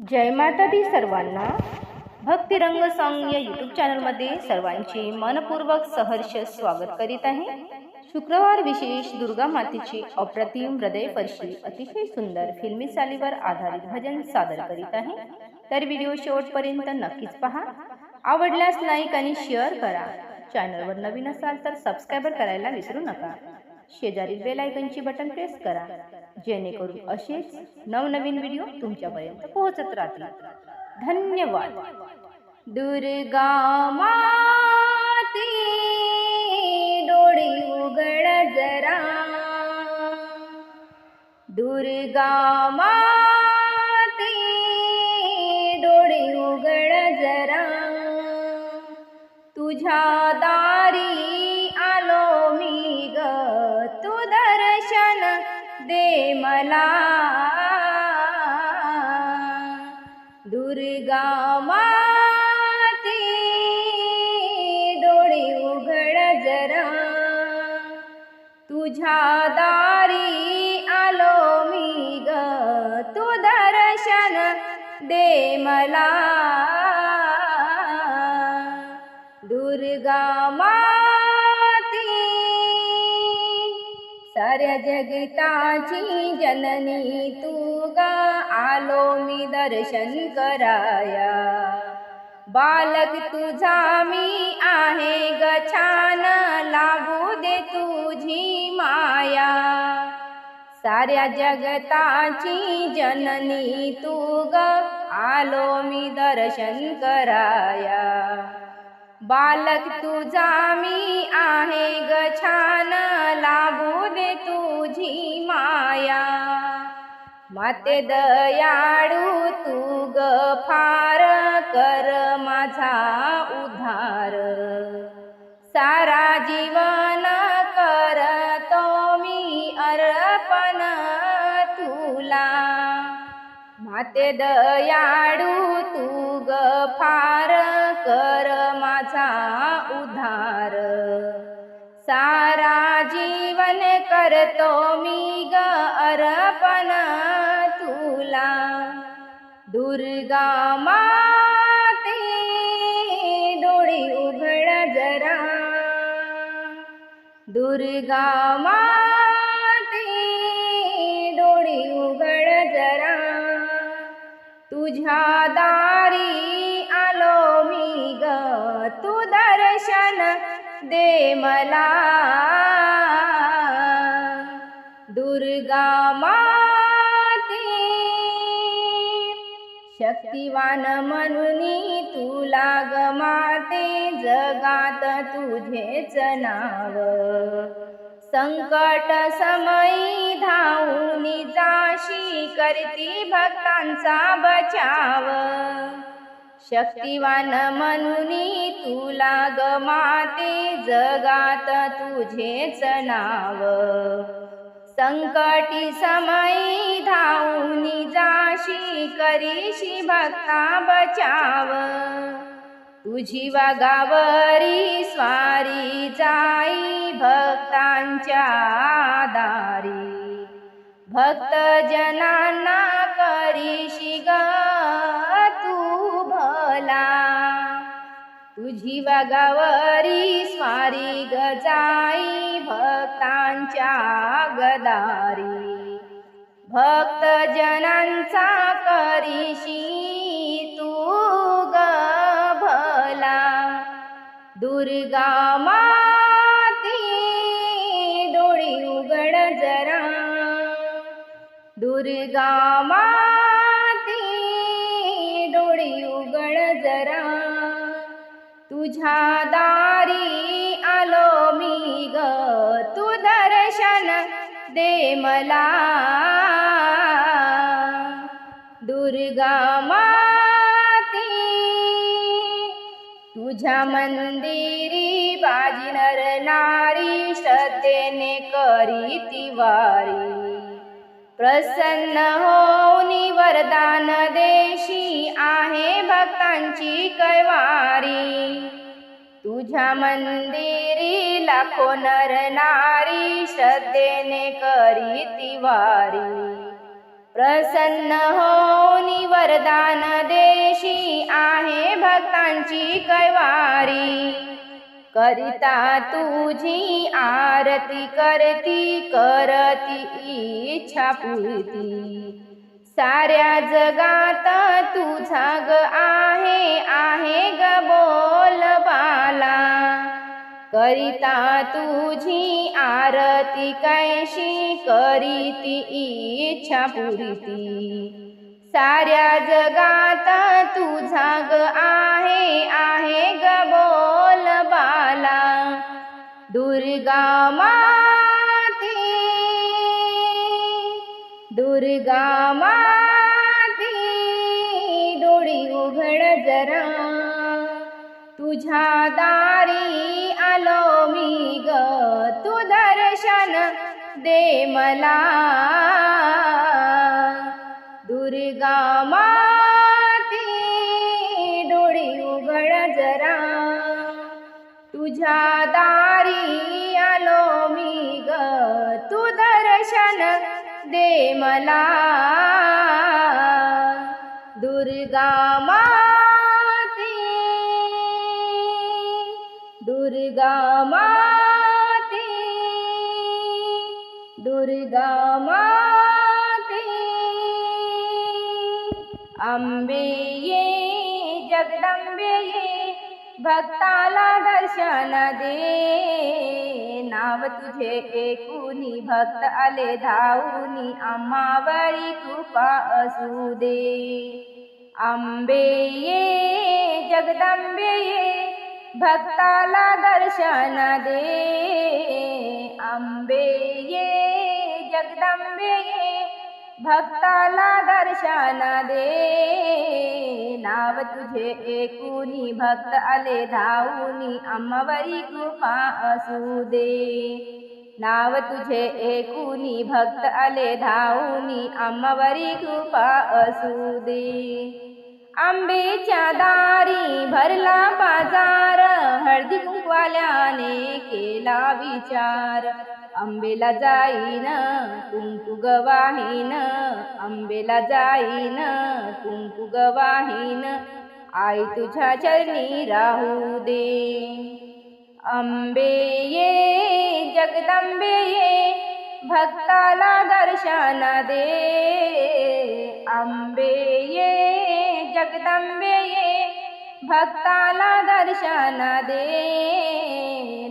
जय माता दी सर्वांना. भक्तिरंग सॉंग या यूट्यूब चॅनलमध्ये सर्वांचे मनपूर्वक सहर्ष स्वागत करीत आहे. शुक्रवार विशेष दुर्गा मातेची अप्रतिम हृदयस्पर्शी अतिशय सुंदर फिल्मी चालीवर आधारित भजन सादर करीत आहे. तर व्हिडिओ शेवटपर्यंत नक्कीच पहा. आवडल्यास लाईक आणि शेअर करा. चॅनलवर नवीन असाल तर सबस्क्राईबर करायला विसरू नका. शेजारील बेलायकनची बटन प्रेस करा. जेणेकरून असेच नवनवीन व्हिडिओ तुमच्यापर्यंत पोहोचत राहतील. धन्यवाद. दुर्गा माती डोळे उघड जरा. दुर्गा माती डोळे उघड जरा. तुझ्या दारी मला दुर्गा माती डोळे उघड जरा. तुझ्या दारी आलो मी ग तू दर्शन दे मला. दुर्गा मा साऱ्या जगताची जननी तू गा आलो मी दर्शन कराया. बालक तुझा मी आहे ग छान लागू दे तुझी माया. साऱ्या जगताची जननी तू ग आलो मी दर्शन कराया. बालक तुझा मी आहे ग छान लागू तुझी माया. माते दयाळू तू ग फार कर माझा उधार. सारा जीवन करतो मी अर्पण तुला. माते दयाळू तू ग फार कर माझा उधार. सारा जीवन करतो मी ग अर्पण तुला. दुर्गा माते डोळे उघड जरा. दुर्गा माते डोळे उघड जरा. तुझ्या दारी आलो मी ग तू दर्शन दे मला. माते शक्तिवान म्हणून तुला ग माते जगात तुझेच नाव. संकट समयी धावून जाशी करती भक्तांचा बचाव. शक्तिवान म्हणून तुला ग माते जगात तुझेच नाव. संकटी समयी धावून जाशी करीशी भक्ता बचाव. तुझी वागावरी स्वारी जाई भक्तांच्या दारी. भक्त तुझी वागावरी स्वारी गजाई भक्तांच्या गदारी. भक्त जनांचा करीशी तू ग भला. दुर्गा माती डोळी उघड जरा. दुर्गा मा तुझ्या दारी आलो मी ग. तू दर्शन दे मला. दुर्गा माती. तुझ्या मंदिरी बाजी नर नारी श्रद्धेने करी तिवारी प्रसन्न होऊनी वरदान दे भक्तांची कैवारी तुझ्या मंदिरी लाखो नर नारी श्रद्धेने करी तिवारी. प्रसन्न होनी वरदान देशी आहे भक्तांची कैवारी. करिता तुझी आरती करती करती इच्छा पुरती. साऱ्या जगात तुझा ग आहे आहे ग बोल बाला. करिता तुझी आरती कैशी करीती इच्छा पुरती. साऱ्या जगात तुझा ग आहे आहे ग बोल बाला. दुर्गा मा दुर्गा माती डोळी उघड जरा. तुझ्या दारी आलो मी ग तू दर्शन दे मला. दुर्गा माती डोळी उघड जरा. तुझ्या दारी दे मला. दुर्गा माती. दुर्गा माती. दुर्गा माती. अंबे ये जगदंबे ये भक्ताला दर्शन दे. नाव तुझे एकूनी भक्त आले धावूनी. आम्हावरी कृपा असू दे. आंबे ये जगदंबे ये भक्ताला दर्शन दे. आंबे ये जगदंबे ये भक्ताला दर्शन दे. नाव तुझे एकुनी भक्त आले धावूनी आम्हावरी कृपा असू दे. नाव तुझे एकुनी भक्त आले धावूनी आम्हावरी कृपा असू दे. आंबेच्या दारी भरला बाजार हळदी कुंकवाल्याने केला विचार. आंबेला जाईन कुंकू गवाहीन आंबेला जाईन कुंकू गवाहीन आई तुझ्या चरणी राहू दे. अंबे ये जगदंबे ये भक्ताला दर्शन दे. अंबे ये जगदंबे ये भक्ताला दर्शन दे.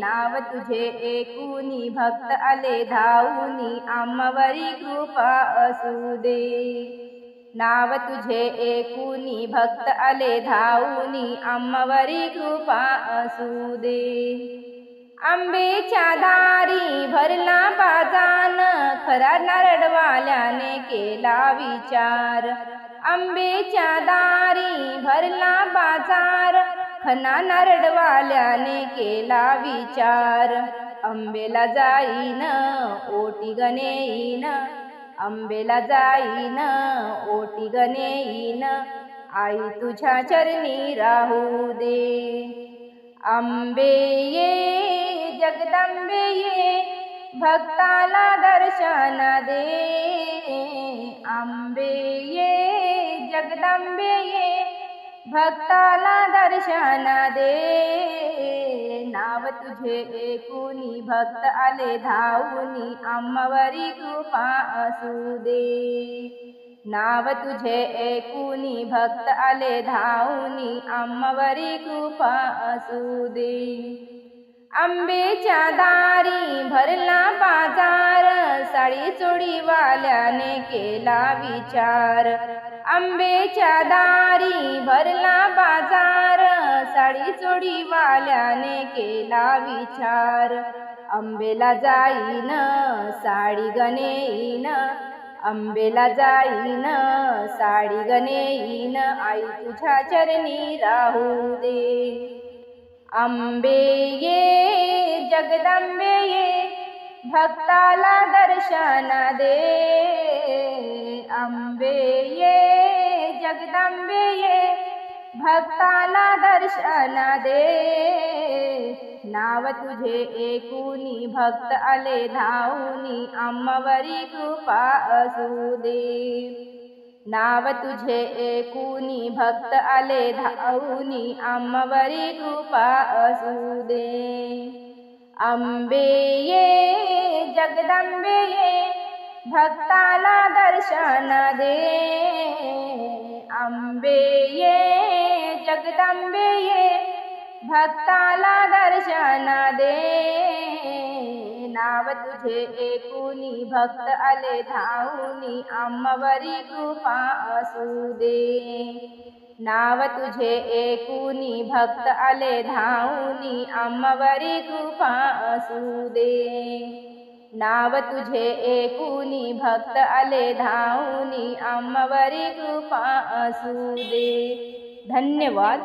नाव तुझे एकूनी भक्त आले धावूनी आम्हावरी कृपा असू दे. नाव तुझे एकूनी भक्त आले धावूनी आम्हावरी कृपा असू दे. आंबेच्या दारी भरला बाजान खरा नारडवाल्याने केला विचार. आंबेच्या दारी भरला बाजार. खना नारडवाल्याने केला विचार. आंबेला जाईन ओटी गणेईन. आंबेला जाईन ओटी गणेईन. आई तुझ्या चरणी राहू दे. आंबे ये जगदंबे ये भक्ताला दर्शन दे. आंबे ये जगदंबे ये भक्ताला दर्शन दे. नाव तुझे एकुनी भक्त आले धावुनी आम्हावरी कृपा असू दे. नाव तुझे एकुनी भक्त आले धावुनी आम्हावरी कृपा असू दे. आंबेच्या दारी भरला बाजार साडी चोडीवाल्याने केला विचार. आंबेच्या दारी भरला बाजार साडी चोडीवाल्याने केला विचार. आंबेला जाईन साडी गणेईन. आंबेला जाईन साडी गणेईन. आई तुझ्या चरणी राहू दे. आंबे ये जगदंबे ये. भक्ताला दर्शन दे अंबे ये जगदंबे ये भक्ताला दर्शन दे नाव तुझे एकूनी भक्त आले धावूनी अम्मवरी कृपा असू दे. नाव तुझे एकूनी भक्त आले धावूनी आम्हावरी कृपा असू दे. अंबे ये जगदंबे ये भक्ताला दर्शन दे. अंबे ये जगदंबे ये भक्ताला दर्शन दे. नाव तुझे एकूणी भक्त आले धावूनी आम्हावरी कृपा असू दे. नाव तुझे एकूणी भक्त आले धावूनी आम्हावरी कृपा असू दे. नाव तुझे एकूनी भक्त आले धावूनी आम्हावरी कृपा असू दे. धन्यवाद.